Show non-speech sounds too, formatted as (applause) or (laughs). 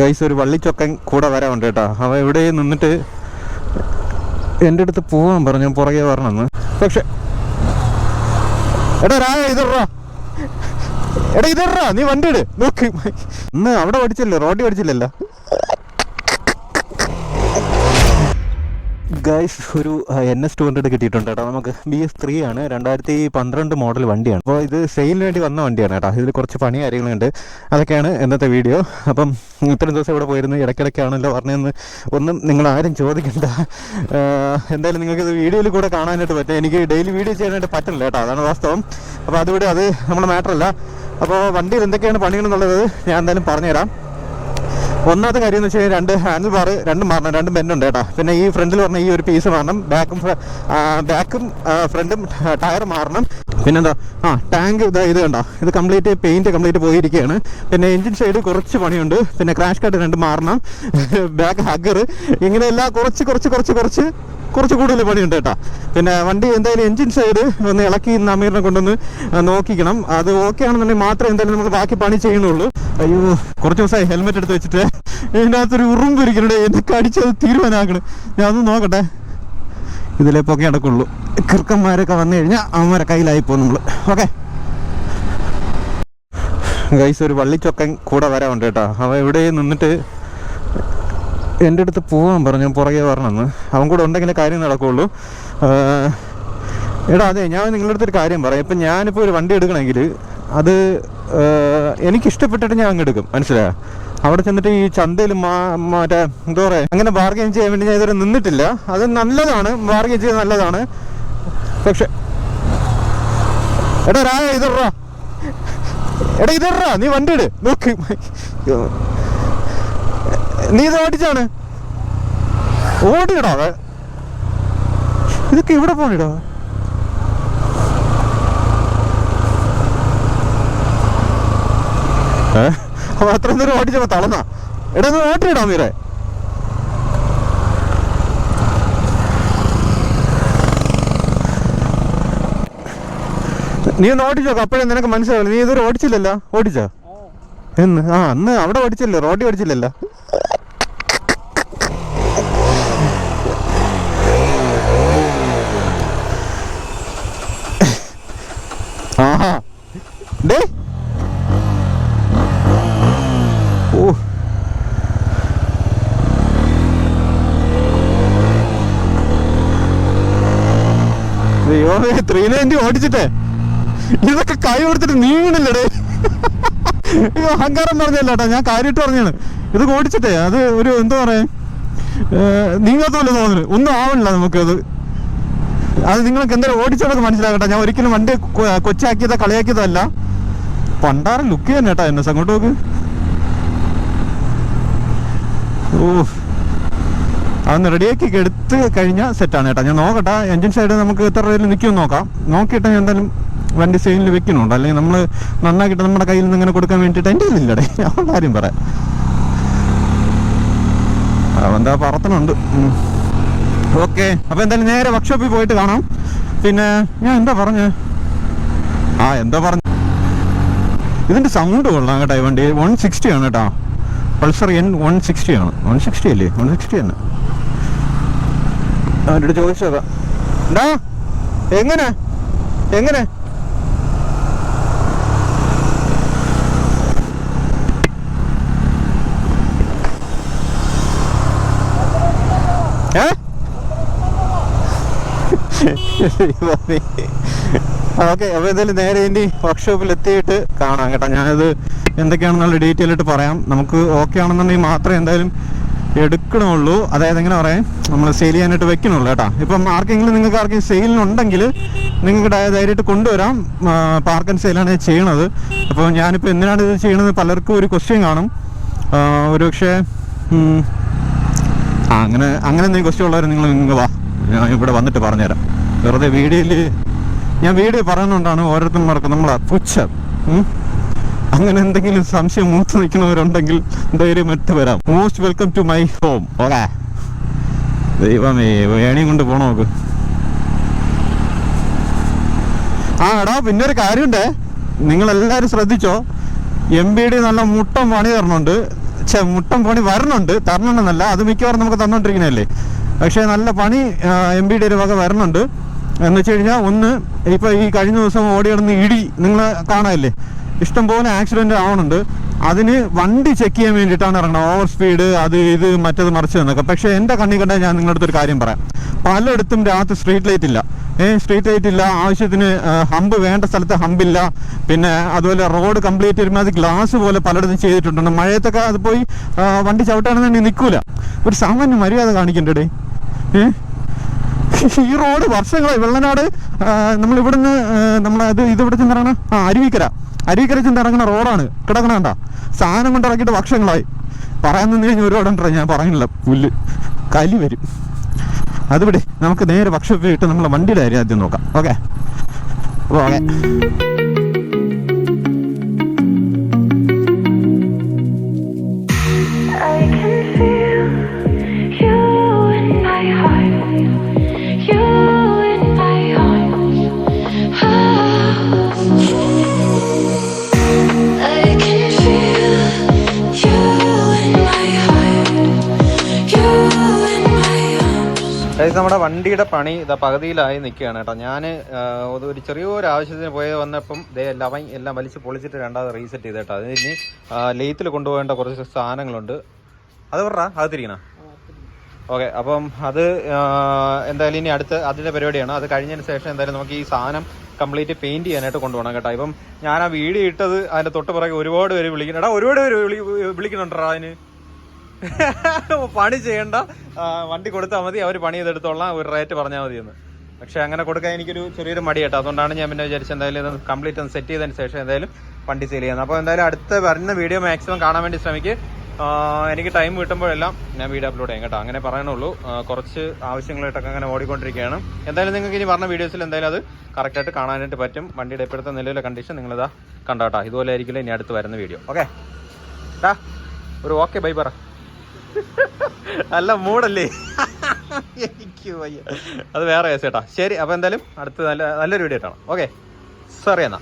Guys ഒരു വള്ളിച്ചൊക്കൻ കൂടെ വരാറുണ്ട് കേട്ടോ. അവ ഇവിടെ നിന്നിട്ട് എന്റെ അടുത്ത് പോവാൻ പറഞ്ഞു പുറകെ വരണമെന്ന്. പക്ഷെ എടാ രാ ഇതറാ എടാ ഇതറാ നീ വണ്ടി ഇട് നോക്ക്. ഇന്ന് അവിടെ പഠിച്ചില്ലേ? റോഡിൽ പഠിച്ചില്ലല്ലോ? ഗൈസ് ഒരു എൻ എസ് ടു ഹൺഡ്രഡ് കിട്ടിയിട്ടുണ്ട് കേട്ടോ. നമുക്ക് ബി എസ് ത്രീ ആണ്. രണ്ടായിരത്തി പന്ത്രണ്ട് മോഡൽ വണ്ടിയാണ്. അപ്പോൾ ഇത് സെയിലിന് വേണ്ടി വന്ന വണ്ടിയാണ് കേട്ടോ. ഇതിൽ കുറച്ച് പണി കാര്യങ്ങളുണ്ട്. അതൊക്കെയാണ് ഇന്നത്തെ വീഡിയോ അപ്പം ഇത്രയും ദിവസം ഇവിടെ പോയിരുന്നു. ഇടയ്ക്കിടയ്ക്കാണല്ലോ പറഞ്ഞതെന്ന് ഒന്നും നിങ്ങൾ ആരും ചോദിക്കണ്ട. എന്തായാലും നിങ്ങൾക്ക് ഇത് വീഡിയോയിൽ കൂടെ കാണാനായിട്ട് പറ്റും. എനിക്ക് ഡെയിലി വീഡിയോ ചെയ്യാനായിട്ട് പറ്റില്ല കേട്ടോ. അതാണ് വാസ്തവം. അപ്പോൾ അതുകൂടി അത് നമ്മുടെ മാറ്ററല്ല അപ്പോൾ വണ്ടിയിൽ എന്തൊക്കെയാണ് പണികളെന്നുള്ളത് ഞാൻ എന്തായാലും പറഞ്ഞുതരാം. ഒന്നാമത്തെ കാര്യം എന്ന് വെച്ച് കഴിഞ്ഞാൽ രണ്ട് ഹാൻഡിൽ ബാർ രണ്ടും മാറണം രണ്ടും ബെൻഡുണ്ട് കേട്ടോ. പിന്നെ ഈ ഫ്രണ്ടിൽ പറഞ്ഞ ഈ ഒരു പീസ് മാറണം ബാക്കും ബാക്കും ഫ്രണ്ടും ടയർ മാറണം. പിന്നെന്താ? ആ ടാങ്ക് ഇതാ ഇത് കണ്ടോ? ഇത് കംപ്ലീറ്റ് പെയിന്റ് കംപ്ലീറ്റ് പോയിരിക്കുകയാണ് പിന്നെ എഞ്ചിൻ സൈഡ് കുറച്ച് പണിയുണ്ട്. പിന്നെ ക്രാഷ് കാർഡ് രണ്ട് മാറണം. (laughs) ബാക്ക് ഹഗർ ഇങ്ങനെ എല്ലാം കുറച്ച് കുറച്ച് കുറച്ച് കുറച്ച് കുറച്ച് കൂടുതൽ പണിയുണ്ട് കേട്ടോ. പിന്നെ വണ്ടി എന്തായാലും എഞ്ചിൻ സൈഡ് ഒന്ന് ഇളക്കി അമീറിനെ കൊണ്ടൊന്ന് നോക്കിക്കണം. അത് ഓക്കെ ആണെന്നുണ്ടെങ്കിൽ മാത്രമേ എന്തായാലും നമ്മൾ ബാക്കി പണി ചെയ്യണുള്ളൂ അയ്യോ കുറച്ച് ദിവസമായി ഹെൽമെറ്റ് എടുത്ത് വെച്ചിട്ട്. ഇതിനകത്തൊരു ഉറുമ്പ് ഇരിക്കുന്നുണ്ട്. എന്നെ കടിച്ചത് തീരുമാനമാക്കണം ഞാൻ ഒന്ന് നോക്കട്ടെ. ഇതിലേ പൊക്കെ നടക്കുള്ളൂ. കിർക്കന്മാരൊക്കെ വന്നു കഴിഞ്ഞാൽ അവന്മാരെ കയ്യിലായി പോകും നമ്മൾ ഓക്കെ ഗൈസ് ഒരു വള്ളിച്ചൊക്കൻ കൂടെ ഉണ്ട് കേട്ടോ. അവൻ ഇവിടെ നിന്നിട്ട് എന്റെ അടുത്ത് പോകാൻ പറഞ്ഞു. പുറകെ വരണമെന്ന്. അവൻ കൂടെ ഉണ്ടെങ്കിലേ കാര്യം നടക്കുകയുള്ളൂ എടാ അതെ ഞാൻ നിങ്ങളുടെ അടുത്തൊരു കാര്യം പറയാം. ഇപ്പം ഞാനിപ്പോൾ ഒരു വണ്ടി എടുക്കണമെങ്കിൽ അത് എനിക്കിഷ്ടപ്പെട്ടിട്ട് ഞാൻ അങ്ങ് എടുക്കും. മനസ്സിലായോ? അവിടെ ചെന്നിട്ട് ഈ ചന്തയിൽ മറ്റേ എന്താ പറയുക അങ്ങനെ ബാർഗെയിൻ ചെയ്യാൻ വേണ്ടി ഞാൻ ഇതുവരെ നിന്നിട്ടില്ല. അത് നല്ലതാണ് ബാർഗെയിൻ ചെയ്ത് നല്ലതാണ്. പക്ഷെ എടാ രാ ഇതറാ എടാ ഇതറാ നീ വണ്ടി ഇട്. നോക്ക്. നീ ഇത് ഓടിച്ചാണ്. ഓടിയിടാ. ഇതൊക്കെ ഇവിടെ പോണിടാ. ഏ? അപ്പൊ അത്ര ദൂരം ഓടിച്ചപ്പോ തളന്ന എടാ നീ ഓട്ടിയിടാ മീറെ. നീ ഒന്ന് ഓടിച്ചോ അപ്പോഴേ നിനക്ക് മനസ്സിലാവില്ല. നീ ഇതുവരെ ഓടിച്ചില്ലല്ലോ? ഓടിച്ചോ? എന്ന് ആ അന്ന് അവിടെ ഓടിച്ചില്ലേ റോഡിൽ ഓടിച്ചില്ലല്ലോ ആഹാ ഡേ ഓ ദൈവമേ ത്രീ നയന്റി ഓടിച്ചിട്ടേ. ഇതൊക്കെ കൈ കൊടുത്തിട്ട് നീങ്ങണില്ലടേ. അഹങ്കാരം പറഞ്ഞല്ല കേട്ടോ ഞാൻ കാര്യമായിട്ട് പറഞ്ഞാണ് ഇത് ഓടിച്ചിട്ടേ അത് ഒരു എന്താ പറയാ നീങ്ങാത്തല്ല തോന്നുന്നു ഒന്നും ആവണില്ല നമുക്കത് അത്. നിങ്ങൾക്ക് എന്തായാലും ഓടിച്ചതൊക്കെ മനസ്സിലാകട്ടെ. ഞാൻ ഒരിക്കലും വണ്ടി കൊച്ചാക്കിയതാ കളിയാക്കിയതല്ല. പണ്ടാറ് ലുക്ക് തന്നെ എന്നെ അങ്ങോട്ട് നോക്ക്. ഓ അതൊന്ന് റെഡിയാക്കി എടുത്ത് കഴിഞ്ഞാൽ സെറ്റാണ് കേട്ടോ. ഞാൻ നോക്കട്ടെ എൻജിൻ സൈഡ് നമുക്ക് എത്ര രൂപയിൽ നിൽക്കുമെന്ന് നോക്കാം. നോക്കിയിട്ട് ഞാൻ എന്തായാലും വണ്ടി സെയിലിൽ വെക്കുന്നുണ്ട്. അല്ലെങ്കിൽ നമ്മൾ നന്നാക്കിയിട്ട് നമ്മുടെ കയ്യിൽ നിന്ന് ഇങ്ങനെ കൊടുക്കാൻ വേണ്ടിയിട്ട് എന്റെ ഇല്ലടേ അവളുടെ കാര്യം പറയാം. അവന്താ പറത്തണുണ്ട്. ഓക്കെ അപ്പോൾ എന്തായാലും നേരെ വർക്ക്ഷോപ്പിൽ പോയിട്ട് കാണാം. പിന്നെ ഞാൻ എന്താ പറഞ്ഞേ? ആ എന്താ പറഞ്ഞു? ഇതിന്റെ സൗണ്ട് കൊള്ളാം കേട്ടോ ഈ വണ്ടി. വൺ സിക്സ്റ്റി ആണ് കേട്ടോ. പൾസർ എൻ വൺ സിക്സ്റ്റി ആണ്. വൺ സിക്സ്റ്റി അല്ലേ? വൺ സിക്സ്റ്റി തന്നെ. അവരോട് ചോദിച്ചതാ എന്താ എങ്ങനെ? എങ്ങനെ? ഓക്കെ അപ്പോൾ എന്തായാലും നേരെ ഇനി വർക്ക്ഷോപ്പിൽ എത്തിയിട്ട് കാണാം കേട്ടോ. ഞാനത് എന്തൊക്കെയാണെന്നുള്ള ഡീറ്റെയിൽ ആയിട്ട് പറയാം. നമുക്ക് ഓക്കെ ആണെന്നുണ്ടെങ്കിൽ മാത്രമേ എന്തായാലും എടുക്കണുള്ളൂ. അതായത് എങ്ങനെ പറയാം? നമ്മൾ സെയിൽ ചെയ്യാനായിട്ട് വെക്കണുള്ളൂ കേട്ടോ. ഇപ്പം ആർക്കെങ്കിലും നിങ്ങൾക്ക് ആർക്കെങ്കിലും സെയിലിനുണ്ടെങ്കിൽ നിങ്ങൾക്ക് ധൈര്യമായിട്ട് കൊണ്ടുവരാം. പാർക്ക് ആൻഡ് സെയിലാണ് ചെയ്യണത്. അപ്പോൾ ഞാനിപ്പോൾ എന്തിനാണ് ഇത് ചെയ്യണത്? പലർക്കും ഒരു ക്വസ്റ്റ്യൻ കാണും. ഒരു പക്ഷേ ആ അങ്ങനെ അങ്ങനെ എന്തെങ്കിലും ക്വസ്റ്റ്യൻ ഉള്ളവർ നിങ്ങൾ നിങ്ങൾ വാ. ഞാൻ ഇവിടെ വന്നിട്ട് പറഞ്ഞുതരാം. വെറുതെ വീഡിയോയിൽ ഞാൻ വീഡിയോ പറയുന്നതുകൊണ്ടാണ് ഓരോരുത്തർക്കും നമ്മൾ പുച്ഛം. അങ്ങനെ എന്തെങ്കിലും സംശയം മൂത്ത് നിൽക്കുന്നവരുണ്ടെങ്കിൽ ധൈര്യം ഇട്ട് വരാം. Most welcome to my home okay ദൈവമേ വേണിയും കൊണ്ട് പോണോ നോക്ക് ആ എടാ പിന്നെ ഒരു കാര്യമുണ്ടേ. നിങ്ങൾ എല്ലാവരും ശ്രദ്ധിച്ചോ? എം ബി ഡി നല്ല മുട്ടം പണി തരണുണ്ട്. ഛേ മുട്ടം പണി വരണുണ്ട്. തരണമെന്നല്ല അത് മിക്കവാറും നമുക്ക് തന്നോണ്ടിരിക്കണല്ലേ പക്ഷേ നല്ല പണി എം ബി ഡി ഒരു വക വരണുണ്ട്. എന്ന് വെച്ച് കഴിഞ്ഞാൽ ഒന്ന് ഇപ്പൊ ഈ കഴിഞ്ഞ ദിവസം ഓടി കിടന്ന് ഇടി നിങ്ങൾ കാണാല്ലേ ഇഷ്ടംപോലെ ആക്സിഡന്റ് ആവണുണ്ട്. അതിന് വണ്ടി ചെക്ക് ചെയ്യാൻ വേണ്ടിയിട്ടാണ് ഇറങ്ങുന്നത് ഓവർ സ്പീഡ് അത് ഇത് മറ്റത് മറിച്ച് എന്നൊക്കെ പക്ഷേ എന്റെ കണ്ണി കണ്ട ഞാൻ നിങ്ങളുടെ അടുത്തൊരു കാര്യം പറയാം. പലയിടത്തും രാത്രി സ്ട്രീറ്റ് ലൈറ്റ് ഇല്ല. ഏ സ്ട്രീറ്റ് ലൈറ്റ് ഇല്ല. ആവശ്യത്തിന് ഹമ്പ് വേണ്ട സ്ഥലത്ത് ഹമ്പില്ല പിന്നെ അതുപോലെ റോഡ് കംപ്ലീറ്റ് വരുമ്പോൾ അത് ഗ്ലാസ് പോലെ പലയിടത്തും ചെയ്തിട്ടുണ്ട്. മഴയത്തൊക്കെ അത് പോയി വണ്ടി ചവിട്ടാണെന്നുണ്ടെങ്കിൽ നിൽക്കൂല. ഒരു സാമാന്യ മര്യാദ കാണിക്കണ്ടേ ഏ? ഈ റോഡ് വർഷങ്ങളായി വെള്ളനാട് നമ്മൾ ഇവിടുന്ന് നമ്മളെ ഇത് ഇവിടെ ചെന്നിറങ്ങണ? ആ അരുവിക്കര. അരുവിക്കര ചെന്നിറങ്ങണ റോഡാണ്. കിടക്കണ കണ്ട? സാധനം കൊണ്ട് ഇറക്കിയിട്ട് വർഷങ്ങളായി. പറയാൻ നിന്ന് കഴിഞ്ഞാൽ ഒരുപാടുണ്ടോ ഞാൻ പറയുന്നില്ല. പുല്ല്. കലി വരും. അതിവിടെ നമുക്ക് നേരെ ഭക്ഷ്യം ഇട്ട് നമ്മളെ വണ്ടിയുടെ കാര്യം ആദ്യം നോക്കാം. ഓക്കെ? അപ്പോൾ ഓക്കെ. അതായത് നമ്മുടെ വണ്ടിയുടെ പണി ഇതാ പകുതിയിലായി നിൽക്കുകയാണ് കേട്ടോ. ഞാൻ ഒരു ചെറിയൊരു ആവശ്യത്തിന് പോയി വന്നപ്പം ദേ എല്ലാം എല്ലാം വലിച്ച് പൊളിച്ചിട്ട് രണ്ടാമത് റീസെറ്റ് ചെയ്ത് കേട്ടോ. അതിന് ലെയ്ത്തിൽ കൊണ്ടുപോകേണ്ട കുറച്ച് സാധനങ്ങളുണ്ട്. അത് പറ അത് തിരിക്കണ? ഓക്കെ അപ്പം അത് എന്തായാലും ഇനി അടുത്ത് അതിന്റെ പരിപാടിയാണ്. അത് കഴിഞ്ഞതിന് ശേഷം എന്തായാലും നമുക്ക് ഈ സാധനം കംപ്ലീറ്റ് പെയിന്റ് ചെയ്യാനായിട്ട് കൊണ്ടുപോകണം കേട്ടോ. ഇപ്പം ഞാൻ ആ വീഡിയോ ഇട്ടത് അതിന്റെ തൊട്ട് പുറകെ ഒരുപാട് പേര് വിളിക്കണം എടാ ഒരുപാട് പേര് വിളി വിളിക്കുന്നുണ്ടോ അതിന്. (laughs) പണി ചെയ്യണ്ട. വണ്ടി കൊടുത്താൽ മതി. അവർ പണി ചെയ്തെടുത്തോളാം. ഒരു റേറ്റ് പറഞ്ഞാൽ മതി എന്ന് പക്ഷെ അങ്ങനെ കൊടുക്കാൻ എനിക്കൊരു ചെറിയൊരു മടി കേട്ടോ അതുകൊണ്ടാണ് ഞാൻ പിന്നെ വിചാരിച്ചത് എന്തായാലും ഇത് കംപ്ലീറ്റ് ഒന്ന് സെറ്റ് ചെയ്തതിന് ശേഷം എന്തായാലും വണ്ടി സെയിൽ ചെയ്യുന്നത്. അപ്പോൾ എന്തായാലും അടുത്ത വരുന്ന വീഡിയോ മാക്സിമം കാണാൻ വേണ്ടി ശ്രമിക്കുക എനിക്ക് ടൈം കിട്ടുമ്പോഴെല്ലാം ഞാൻ വീഡിയോ അപ്ലോഡ് ചെയ്യാം കേട്ടോ. അങ്ങനെ പറയണുള്ളൂ. കുറച്ച് ആവശ്യങ്ങളായിട്ടൊക്കെ അങ്ങനെ ഓടിക്കൊണ്ടിരിക്കുകയാണ്. എന്തായാലും നിങ്ങൾക്ക് ഇനി പറഞ്ഞ വീഡിയോസിൽ എന്തായാലും അത് കറക്റ്റായിട്ട് കാണാനായിട്ട് പറ്റും. വണ്ടിയുടെ ഇപ്പോഴത്തെ നിലവിലെ കണ്ടീഷൻ നിങ്ങളിതാ കണ്ടോട്ടോ ഇതുപോലെ ആയിരിക്കില്ല ഇനി അടുത്ത് വരുന്ന വീഡിയോ ഓക്കെ ഒരു ഓക്കെ ബൈ പറ. അല്ല മൂടല്ലേ? എനിക്ക് വയ്യ. അത് വേറെ കേസ് ശരി അപ്പൊ എന്തായാലും അടുത്ത നല്ല നല്ലൊരു വീഡിയോ ഇട്ടാണ് ഓക്കെ സോറി എന്നാ.